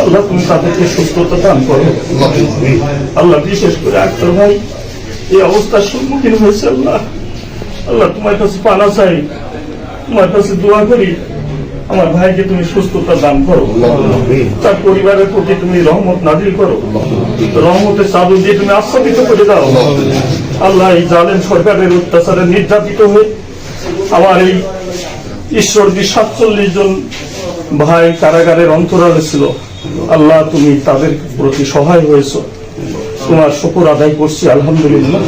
আল্লাহ তুমি তাদেরকে সুস্থতা দান করো আল্লাহ বিশেষ করে আক্তার ভাই এই অবস্থার সম্মুখীন হয়েছে আল্লাহ। আল্লাহ তোমার কাছে পানা চাই। তোমার কাছে দোয়া করি। আমার ভাইকে তুমি সুস্থতা দান করো। তার পরিবারের প্রতি তুমি রহমত নাজিল করো। রহমতের দিয়ে তুমি করে দাও। আল্লাহ এই জালেন সরকারের অত্যাচারে নির্যাতিত হয়ে এই সাতচল্লিশ জন ভাই কারাগারের অন্তরালে ছিল। আল্লাহ তুমি তাদের প্রতি সহায় হয়েছো। তোমার শুকর আদায় করছি, আলহামদুলিল্লাহ।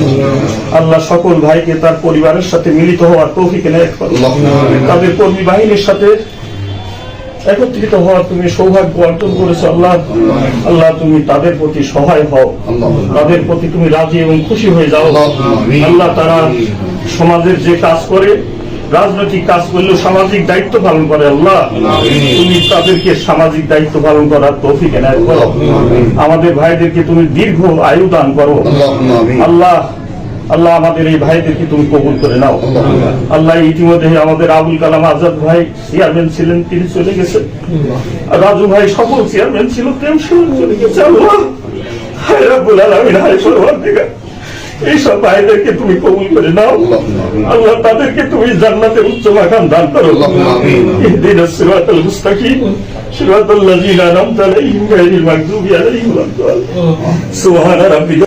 আল্লাহ সকল ভাইকে তার পরিবারের সাথে মিলিত হওয়ার তৌফিক করো তাদের কর্মী বাহিনীর সাথে একত্রিত হওয়ার তুমি সৌভাগ্য অর্জন করেছ আল্লাহ। আল্লাহ তুমি তাদের প্রতি সহায় হও। তাদের প্রতি তুমি রাজি এবং খুশি হয়ে যাও। আল্লাহ তারা সমাজের যে কাজ করে রাজনৈতিক কাজ করলেও সামাজিক দায়িত্ব পালন করে আল্লাহ। তুমি তাদেরকে সামাজিক দায়িত্ব পালন করার তৌফিক এনায়ত করো আমাদের ভাইদেরকে তুমি দীর্ঘ আয়ু দান করো। আল্লাহ আল্লাহ আমাদের এই ভাইদেরকে তুমি কবুল করে নাও। আল্লাহ ইতিমধ্যে আমাদের আবুল কালাম আজাদ ভাই চেয়ারম্যান ছিলেন, তিনি চলে গেছেন। রাজু ভাই সকল চেয়ারম্যান ছিল প্রেম চলে গেছে হায় এইসব ভাইদেরকে তুমি কবুল করে নাও। আল্লাহ তাদেরকে তুমি জান্নাতে উচ্চ মাকাম দান করো। ইহদিনা সিরাতাল মুস্তাকিম। সিরাতাল লাযিনা আনআমতা আলাইহিম গায়রিল মাগদুবি আলাইহিম রাব্বিকা।